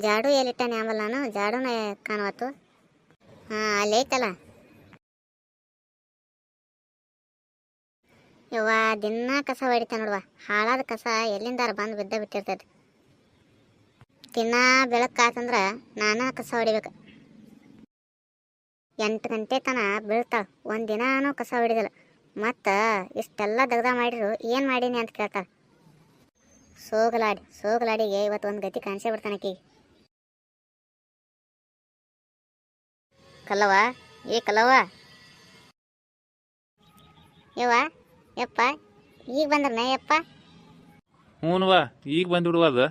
ಜಾಡು ಎಲ್ಲಿಟ್ಟಾನೆ ಆಮೇಲೆ ನಾನು ಜಾಡುನ ಕಾಣುವತ್ತು? ಹಾಂ, ಅಲ್ಲಿ ಐತಲ್ಲ? ಯವ್ವ, ದಿನ ಕಸ ಹೊಡಿತಾನೆ ನೋಡುವ. ಹಾಳಾದ ಕಸ ಎಲ್ಲಿಂದಾರ ಬಂದು ಬಿದ್ದ ಬಿಟ್ಟಿರ್ತೈತಿ. ದಿನ ಬೆಳಕಾತಂದ್ರೆ ನಾನು ಕಸ ಹೊಡಿಬೇಕು. ಎಂಟು ಗಂಟೆ ತನ ಬೀಳ್ತಾಳೆ. ಒಂದು ಕಸ ಹೊಡಿದಿಲ್ಲ. ಮತ್ತು ಇಷ್ಟೆಲ್ಲ ದಗ್ದ ಮಾಡಿರು ಏನು ಮಾಡೀನಿ ಅಂತ ಕೇಳ್ತಾಳೆ. ಸೋಗಲಾಡಿ, ಸೋಗಲಾಡಿಗೆ ಇವತ್ತು ಒಂದು ಗತಿ ಕಾಣಿಸೇ ಬಿಡ್ತಾನೆ ಕಲ್ಲವ ಏ ಕಲ್ಲವ ಯವ್ವ? ಯಪ್ಪ? ಈಗ ಬಂದ್ರನ ಯಪ್ಪ? ಹ್ಞೂನ್ವಾ ಈಗ ಬಂದ್ಬಿಡುವ ಅದು.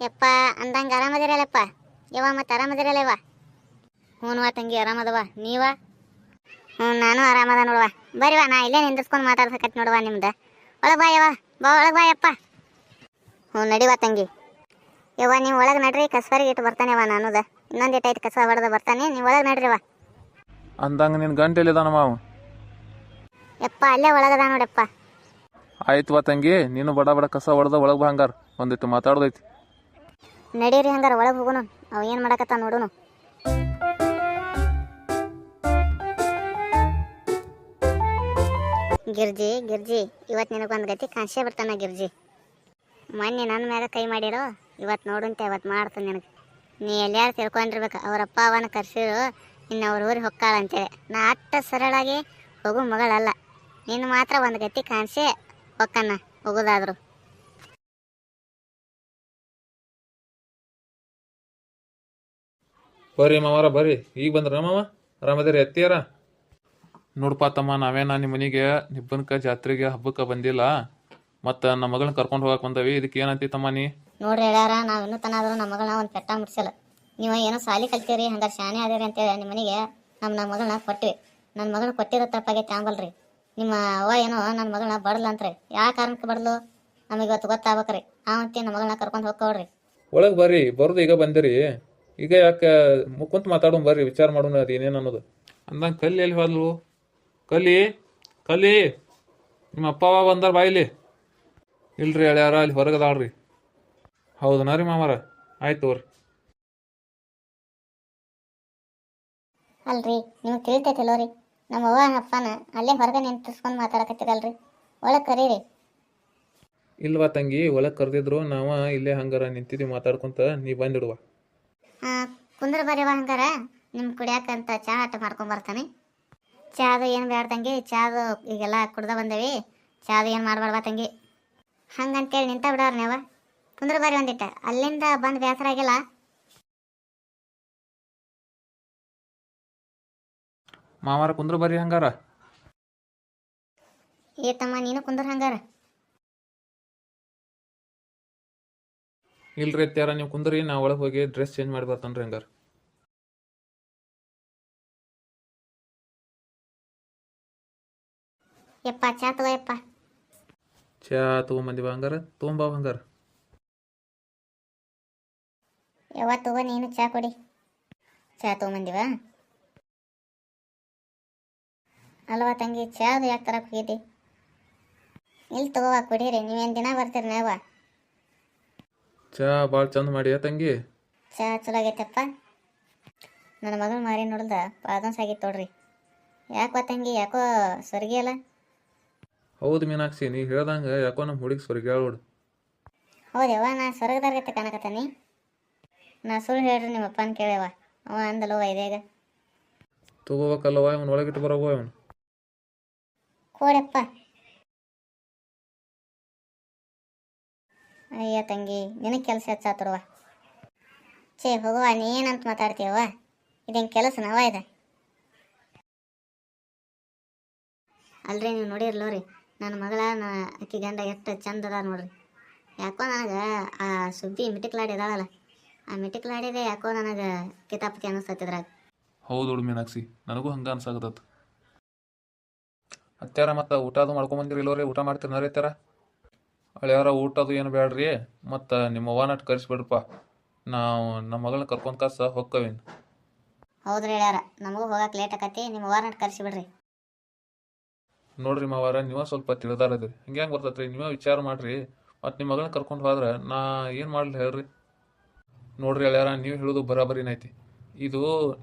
ಯಪ್ಪ ಅಂದಂಗ ಆರಾಮದಿರಲ್ಲಪ್ಪ. ಯವ್ವ ಮತ್ತೆ ಆರಾಮದಿರಲ್ಲ ಯವ್ವ? ಹ್ಞೂನ್ವಾ ತಂಗಿ ಆರಾಮದವ. ನೀವ? ಹ್ಞೂ ನಾನು ಆರಾಮದ ನೋಡುವ ಬರೀವ ನಾ ಇಲ್ಲೇ ನಿಂದಿಸ್ಕೊಂಡು ಮಾತಾಡ್ಸಕತ್ ನೋಡುವ ನಿಮ್ದು. ಒಳಗೆ ಬಾ ಯವ್ವ. ಬಾ ಒಳಗೆ ಬಾ ಯಪ್ಪ. ಹ್ಞೂ ನಡಿವಾ ತಂಗಿ. ಯವ್ವ ನೀವು ಒಳಗೆ ನಡ್ರಿ ಕಸ್ಬರಿಗೆ ಇಟ್ಟು ಬರ್ತಾನೆವ ನಾನುದ. ಇನ್ನೊಂದು ಇಟ್ಟು ಕಸ ಹೊಡೆದು ಬರ್ತಾನೆ ನೀವು ಒಳಗೆ ನಡ್ರಿವ ಅಂದಂಗೆ ನಿನ್ನ ಗಂಟೆ ಎಲ್ಲಿದಾನ ಮಾವ? ಯಪ್ಪ ಅಲ್ಲೇ ಒಳಗದ ನೋಡಪ್ಪ. ಆಯ್ತು ವಾ ತಂಗಿ ನೀನು ಬಡ ಬಡ ಕಸ ಹೊಡೆದ ಒಳಗೆ ಬಾ ಹಂಗಾರ. ಒಂದಿಟ್ಟು ಮಾತಾಡ್ದೈತಿ. ನಡೀರಿ ಹಂಗಾರ ಒಳಗೆ ಹೋಗುನು. ಅವ ಏನು ಮಾಡಕತ್ತ ನೋಡುನು. ಗಿರ್ಜಿ ಗಿರ್ಜಿ ಇವತ್ತು ನಿನಗೊಂದು ಗತಿ ಕಾಣಿಸೇ ಬರ್ತಾನ ಗಿರ್ಜಿ. ಮೊನ್ನೆ ನನ್ನ ಮ್ಯಾಗ ಕೈ ಮಾಡಿರೋ ಇವತ್ತು ನೋಡುಂತೆ ಇವತ್ತು ಮಾಡ್ತೀನಿ ನಿನಗೆ. ನೀ ಎಲ್ಲಾರು ತಿಳ್ಕೊಂಡಿರ್ಬೇಕು ಅವ್ರ ಅಪ್ಪ ಅವನ ಕರ್ಸಿರು ಇನ್ನು ಅವ್ರ ಊರಿಗೆ ಹೊಕ್ಕಾಳ ಅಂತೇಳಿ. ನಾ ಅಟ್ಟ ಸರಳಾಗಿ ಹೋಗು ಮಗಳಲ್ಲ. ನಿನ್ನ ಮಾತ್ರ ಒಂದು ಗತಿ ಕಾಣಿಸಿ ಹೊಕ್ಕಣ್ಣ ಹೋಗೋದಾದ್ರು. ಬರ್ರಿ ಮಾವಾರ ಬರ್ರಿ. ಈಗ ಬಂದ್ರ ಮಾವ? ಆರಾಮದಿರಿ ಎತ್ತಿಯಾರ? ನೋಡಪ್ಪ ತಮ್ಮ ನಾವೇನ ನಿಮ್ಮ ಮನೆಗೆ ನಿಬ್ಬನ್ಕ ಜಾತ್ರೆಗೆ ಹಬ್ಬಕ್ಕೆ ಬಂದಿಲ್ಲ. ಮತ್ತು ನಮ್ಮ ಮಗಳನ್ನ ಕರ್ಕೊಂಡು ಹೋಗಕ್ಕೆ ಬಂದವಿ. ಇದಕ್ಕೆ ಏನಂತಿ ತಮ್ಮ ನೀ? ನೋಡ್ರಿ ಹೇಳ್ಯಾರ ನಾವು ಇನ್ನೂ ತನಾದ್ರು ನಮ್ಮ ಮಗಳನ್ನ ಒಂದು ಪೆಟ್ಟ ಮುಟ್ಸಲ್ಲ. ನೀವು ಏನೋ ಸಾಲಿ ಕಲ್ತೀರಿ ಹಂಗಾರೆ ಶಾನೆ ಅದೇರಿ ಅಂತೇಳಿ ನಿಮ್ಮ ಮನೆಗೆ ನಮ್ಮ ನಮ್ಮ ಮಗಳನ್ನ ಕೊಟ್ಟಿವಿ ನನ್ನ ಮಗಳನ್ನ ಕೊಟ್ಟಿರೋ ತಪ್ಪಾಗೈತೆ ತಾಂಬಲ್ರಿ ನಿಮ್ಮ ಅವ್ವ ಏನೋ ನನ್ನ ಮಗಳನ್ನ ಬಡಲ್ಲ ಅಂತ್ರಿ ಯಾವ ಕಾರಣಕ್ಕೆ ಬಡಲು ನಮಗೆ ಇವತ್ತು ಗೊತ್ತಾಗ್ಬೇಕ್ರಿ. ಅವಂತಿ ನಮ್ಮ ಮಗಳನ್ನ ಕರ್ಕೊಂಡು ಹೋಗ್ಕೊಳ್ರಿ. ಒಳಗೆ ಬರ್ರಿ ಬರೋದು ಈಗ ಬಂದಿರಿ. ಈಗ ಯಾಕೆ ಮುಕ್ಕಂತ ಮಾತಾಡೋಣ ಬರ್ರಿ ವಿಚಾರ ಮಾಡೋಣ ಅದು ಏನೇನು ಅನ್ನೋದು. ಅಂದಂಗೆ ಕಲ್ಲಿ ಎಲ್ಲಿ ಹೋದ್ಲು? ಕಲಿ ಕಲಿ ನಿಮ್ಮ ಅಪ್ಪ ಅವ ಬಂದಾರ ಬಾಯಿಲಿ? ಇಲ್ರಿ ಹೇಳ್ಯಾರ ಅಲ್ಲಿ ಹೊರಗದಾಳ್ರಿ ಹೌದನಾ ರೀ ಮಾಮಾರ. ಆಯ್ತು ತಗೋರಿ. ಅಲ್ರಿ ನಿಮ್ಗೆ ತಿಳಿತೈತಿಲ್ಲೋ ರೀ ನಮ್ಮ ಅವ್ವ ಅಪ್ಪನ ಅಲ್ಲೇ ಹೊರಗೆ ನಿಂತಿಸ್ಕೊಂಡು ಮಾತಾಡಕತ್ತಿರಲ್ರಿ ಒಳಗೆ ಕರೀರಿ. ಇಲ್ವಾ ತಂಗಿ ಒಳಗೆ ಕರೆದಿದ್ರು ನಾವ ಇಲ್ಲೇ ಹಂಗಾರ ನಿಂತಿದ್ವಿ ಮಾತಾಡ್ಕೊಂತ ನೀ ಬಂದಿಡುವ. ಹಾಂ ಕುಂದ್ರ ಬರೀವ ಹಂಗಾರ? ನಿಮ್ಮ ಕುಡಿಯಾಕಂತ ಚಹಾ ಆಟ ಮಾಡ್ಕೊಂಡ್ ಬರ್ತಾನೆ. ಚಹಾದ ಏನು ಬೇಡ ತಂಗಿ ಚಾದು ಈಗೆಲ್ಲ ಕುಡ್ದ ಬಂದೇವಿ. ಚಹಾದ ಏನು ಮಾಡಬಾರ್ದ ತಂಗಿ? ಹಂಗಂತೇಳಿ ನಿಂತ ಬಿಡವ್ರ ನೀವ ಕುಂದ್ರ ಬಾರಿ ಒಂದಿಟ್ಟ. ಅಲ್ಲಿಂದ ಬಂದ್ ಬೇಸರ ಆಗಿಲ್ಲ? ಮಾಮಾರ ಕುಂದ್ರ ಬರ್ರಿ ಹಂಗಾರ. ಏ ತಮ್ಮ ನೀನು ಕುಂದ್ರ ಹಂಗಾರ? ಇಲ್ರಿ ಅತ್ಯಾರ ನೀವು ಕುಂದ್ರಿ ನಾ ಒಳಗೆ ಹೋಗಿ ಡ್ರೆಸ್ ಚೇಂಜ್ ಮಾಡಿ ಬರ್ತಾನ್ರಿ ಹಂಗಾರ. ಯಪ್ಪ ಚಾ ತಗೋ ಯಪ್ಪ. ಚಾ ತಗೊಂಬಂದಿವ ಹಂಗಾರ ತಗೊಂಬಾವ ಹಂಗಾರ. ಯಾವ ತಗೋ ನೀನು ಚಹಾ ಕೊಡಿ. ಚಾ ತೊಗೊಂಬಂದಿವ? ಅಲ್ವಾ ತಂಗಿ ಚಾದು ಯಾಕೆ ತರಕ್ಕೆ ಹೋಗಿದ್ದಿ? ಇಲ್ಲಿ ತಗೋವ ಕುಡೀರಿ. ನೀವೇನು ದಿನ ಬರ್ತೀರಿ ನಾವ? ಚಾ ಭಾಳ ಚಂದ ಮಾಡಿಯ ತಂಗಿ? ಚಹಾ ಚಲೋ ಆಗೈತಪ್ಪ. ನನ್ನ ಮಗನ ಮಾರಿ ನೋಡ್ದ ಪಾದನ್ಸ್ ಆಗಿತ್ತು ನೋಡ್ರಿ ಯಾಕೋ ತಂಗಿ ಯಾಕೋ ಸ್ವರ್ಗಿ ಅಲ್ಲ? ಹೌದು ಮೀನಾಕ್ಷಿ ನೀ ಹೇಳ್ದಂಗೆ ಯಾಕೋ ನಮ್ಮ ಹುಡುಗಿ ಸ್ವರ್ಗ್ಯಾಳೋಡು ಹೌದವ್ವ ನಾ ಸ್ವರ್ಗದಾರ್ಗತ್ತೆ ಕಾಣಕತ್ತಾನಿ. ನಾ ಸುಳ್ಳು ಹೇಳ್ರಿ ನಿಮ್ಮ ಅಪ್ಪನ ಕೇಳ್ಯವ. ಅವ ಅಂದಲ್ಲವ ಇದೇಗ ತಗೋಬೇಕಲ್ಲವ ಇವನು ಒಳಗಿಟ್ಟು ಬರೋವ ಇವನು ಕೋಡಪ್ಪ ಅಯ್ಯ ತಂಗಿ ನಿನಗೆ ಕೆಲಸ ಹೆಚ್ಚಾತರುವ. ಛೇ ಹೋಗುವ ನೀನಂತ ಮಾತಾಡ್ತೀಯವ್ವ. ಇದೇನು ಕೆಲಸ ನಾವ ಇದೆ? ಅಲ್ರಿ ನೀವು ನೋಡಿರ್ಲೋ ರೀ ನನ್ನ ಮಗಳ ನಾ ಅಕ್ಕಿ ಗಂಡ ಎಷ್ಟು ಚಂದ ಅದ ನೋಡ್ರಿ. ಯಾಕೋ ನನಗೆ ಆ ಸುದ್ದಿ ಮಿಟಿಕ್ಲಾಡಿ ಇದಾಳಲ್ಲ. ಆ ಯಾಕೋ ನನಗೆ ಕಿತಾಪತಿ ಅನ್ನಿಸ್ತತಿದ್ರಾಗ ಹೌದು ಹುಡು ಮೀನಾಕ್ಷಿ ನನಗೂ ಹಂಗೆ ಅನ್ಸಾಕತ್ತ ಅತ್ಯಾರ ಮತ್ತು ಊಟ ಅದು ಮಾಡ್ಕೊಂಬಂದಿರಿ ಇಲ್ಲೋರಿ ಊಟ ಮಾಡ್ತೀರಿ ಅಳ್ಯಾರ ಊಟ ಅದು ಏನು ಬೇಡ್ರಿ ಮತ್ತು ನಿಮ್ಮ ಅವ್ವನ ಕರೆಸ್ಬಿಡ್ರಪ್ಪ. ನಾವು ನಮ್ಮ ಮಗಳನ್ನ ಕರ್ಕೊಂಡ್ ಕಾಸ ಹೊಕ್ಕವೇನು? ಹೌದ್ರಿ ಹೇಳ್ಯಾರ ನಮಗೂ ಹೋಗಕ್ಕೆ ಲೇಟ್ ಆಕತಿ ನಿಮ್ಮ ಅವ್ವ ನಟ್ ಬಿಡ್ರಿ ನೋಡ್ರಿ ಮಾವಾರ ನೀವ ಸ್ವಲ್ಪ ತಿಳಿದಾರದ್ರಿ ಹಿಂಗೆ ಹೆಂಗೆ ಬರ್ತೈತ್ರಿ ನೀವೇ ವಿಚಾರ ಮಾಡ್ರಿ. ಮತ್ತು ನಿಮ್ಮ ಮಗಳನ್ನ ಕರ್ಕೊಂಡು ಹೋದ್ರೆ ನಾ ಏನು ಮಾಡ್ಲಿ ಹೇಳ್ರಿ? ನೋಡ್ರಿ ಹೇಳ್ಯಾರ, ನೀವು ಹೇಳೋದು ಬರಾಬರಿನ ಐತಿ. ಇದು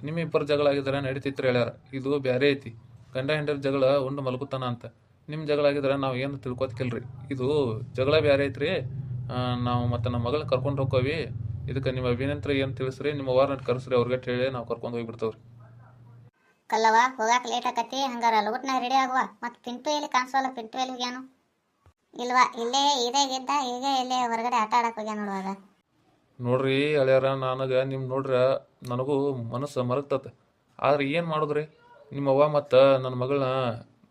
ನಿಮ್ಮಿಬ್ಬರ ಜಗಳ ಆಗಿದ್ರೆ ನಡೀತಿತ್ರಿ ಹೇಳ್ಯಾರ. ಇದು ಬ್ಯಾರೆ ಐತಿ. ಗಂಡ ಹೆಂಡರ ಜಗಳ ಉಂಡು ಮಲಗುತ್ತಾನ ಅಂತ. ನಿಮ್ಮ ಜಗಳ ಆಗಿದ್ರೆ ನಾವು ಏನು ತಿಳ್ಕೊತಿಲ್ರಿ? ಇದು ಜಗಳ ಬ್ಯಾರೆ ಐತ್ರಿ. ನಾವು ಮತ್ತೆ ನಮ್ಮ ಮಗಳ ಕರ್ಕೊಂಡು ಹೋಗ್ಕೋವಿ ಇದಕ್ಕೆ ನಿಮ್ಮ ಅಭಿನಂತರ ಏನು ತಿಳಿಸ್ರಿ? ನಿಮ್ಮ ವಾರ್ನಟ್ ಕರೆಸ್ರಿ ಅವ್ರಿಗೆ ಹೇಳಿ ನಾವು ಕರ್ಕೊಂಡು ಹೋಗ್ಬಿಡ್ತೇವ್ರಿ ಕಲ್ಲವ ಹೋಗಾಕ ಲೇಟ್ ಆಕತಿ ಹಂಗಾರ ಲೂಟ್ನಾಗ ರೆಡಿ ಆಗುವ. ಮತ್ತು ಪಿಂಟು ಎಲ್ಲಿ ಕಾಣಿಸೋಲ್ಲ? ಪಿಂಟು ಎಲ್ಲಿ ಹೋಗ್ಯಾನು? ಇಲ್ವಾ? ಇಲ್ಲೇ, ಇದೇ ಗೆದ್ದ ಈಗ ಇಲ್ಲೇ ಹೊರಗಡೆ ಆಟ ಆಡಕ್ಕೆ ಹೋಗ್ಯಾನ ನೋಡುವಾಗ ನೋಡ್ರಿ ಅಳ್ಯಾರ ನನಗೆ ನಿಮ್ಮ ನೋಡ್ರ ನನಗೂ ಮನಸ್ಸು ಮರಗ್ತತೆ. ಆದ್ರೆ ಏನು ಮಾಡಿದ್ರಿ? ನಿಮ್ಮ ಅವ್ವ ಮತ್ತು ನನ್ನ ಮಗಳನ್ನ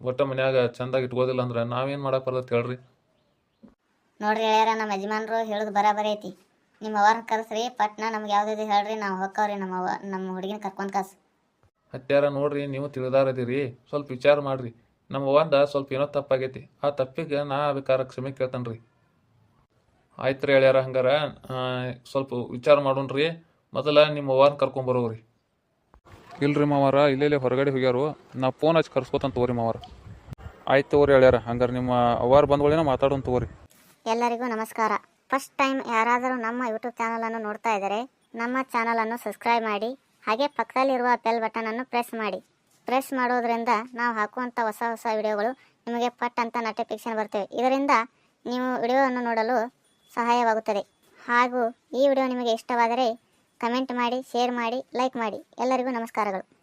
ಒಟ್ಟ ಮನ್ಯಾಗ ಚಂದಾಗಿ ಇಟ್ಕೋದಿಲ್ಲ ಅಂದ್ರೆ ನಾವೇನು ಮಾಡಕ್ಕೆ ಬರ್ತೈತೆ ಹೇಳ್ರಿ? ನೋಡ್ರಿ ಹೇಳ್ಯಾರ ನಮ್ಮ ಯಜಮಾನ್ರು ಹೇಳೋದು ಬರಾಬರಿ ಐತಿ. ನಿಮ್ಮ ಅವ್ರನ್ನ ಕರೆಸ್ರಿ ಪಟ್ನ ನಮ್ಗೆ ಯಾವ್ದಿದೆ ಹೇಳ್ರಿ ನಾವು ಹೊಕ್ಕವ್ರಿ ನಮ್ಮ ಅವ್ವ ನಮ್ಮ ಹುಡುಗಿನ ಕರ್ಕೊಂಡ್ ಕಾಸು. ಹತ್ಯಾರ ನೋಡ್ರಿ ನೀವು ತಿಳಿದಾರದಿರಿ ಸ್ವಲ್ಪ ವಿಚಾರ ಮಾಡ್ರಿ. ನಮ್ಮ ಅವ್ವಂದ ಸ್ವಲ್ಪ ಏನೋ ತಪ್ಪಾಗೈತಿ. ಆ ತಪ್ಪಿಗೆ ನಾ ಬೇಕಾದ್ರೆ ಕ್ಷಮೆ ಕೇಳ್ತಾನೆ ರೀ ಆಯ್ತು ರೀ ಹೇಳ್ಯಾರ ಹಂಗಾರ. ಸ್ವಲ್ಪ ವಿಚಾರ ಮಾಡೋಣ್ರಿ. ಮೊದಲ ನಿಮ್ಮ ಅವ್ವನ ಕರ್ಕೊಂಬರೋರಿ ಇಲ್ರಿ ಮಾವಾರ ಇಲ್ಲೇ ಹೊರಗಡೆ ಹೋಗ್ಯಾರು. ನಾ ಫೋನ್ ಹಚ್ಚಿ ಕರ್ಸ್ಕೊತಾನ ತೋರಿ ಮಾವಾರ. ಆಯ್ತು ತಗೋರಿ ಹೇಳ್ಯಾರ ಹಂಗಾರೆ ನಿಮ್ಮ ಅವ್ವಾರ ಬಂದ್ಗಳೇನ ಮಾತಾಡೋಣ ತೋರಿ ಎಲ್ಲರಿಗೂ ನಮಸ್ಕಾರ. ಫಸ್ಟ್ ಟೈಮ್ ಯಾರಾದರೂ ನಮ್ಮ ಯೂಟ್ಯೂಬ್ ಚಾನಲನ್ನು ನೋಡ್ತಾ ಇದ್ದರೆ ನಮ್ಮ ಚಾನಲನ್ನು ಸಬ್ಸ್ಕ್ರೈಬ್ ಮಾಡಿ ಹಾಗೆ ಪಕ್ಕದಲ್ಲಿರುವ ಬೆಲ್ ಬಟನನ್ನು ಪ್ರೆಸ್ ಮಾಡಿ. ಪ್ರೆಸ್ ಮಾಡೋದ್ರಿಂದ ನಾವು ಹಾಕುವಂಥ ಹೊಸ ಹೊಸ ವಿಡಿಯೋಗಳು ನಿಮಗೆ ಪಟ್ ಅಂತ ನೋಟಿಫಿಕೇಶನ್ ಬರ್ತವೆ. ಇದರಿಂದ ನೀವು ವಿಡಿಯೋವನ್ನು ನೋಡಲು ಸಹಾಯವಾಗುತ್ತದೆ. ಹಾಗೂ ಈ ವಿಡಿಯೋ ನಿಮಗೆ ಇಷ್ಟವಾದರೆ ಕಮೆಂಟ್ ಮಾಡಿ ಶೇರ್ ಮಾಡಿ ಲೈಕ್ ಮಾಡಿ. ಎಲ್ಲರಿಗೂ ನಮಸ್ಕಾರಗಳು.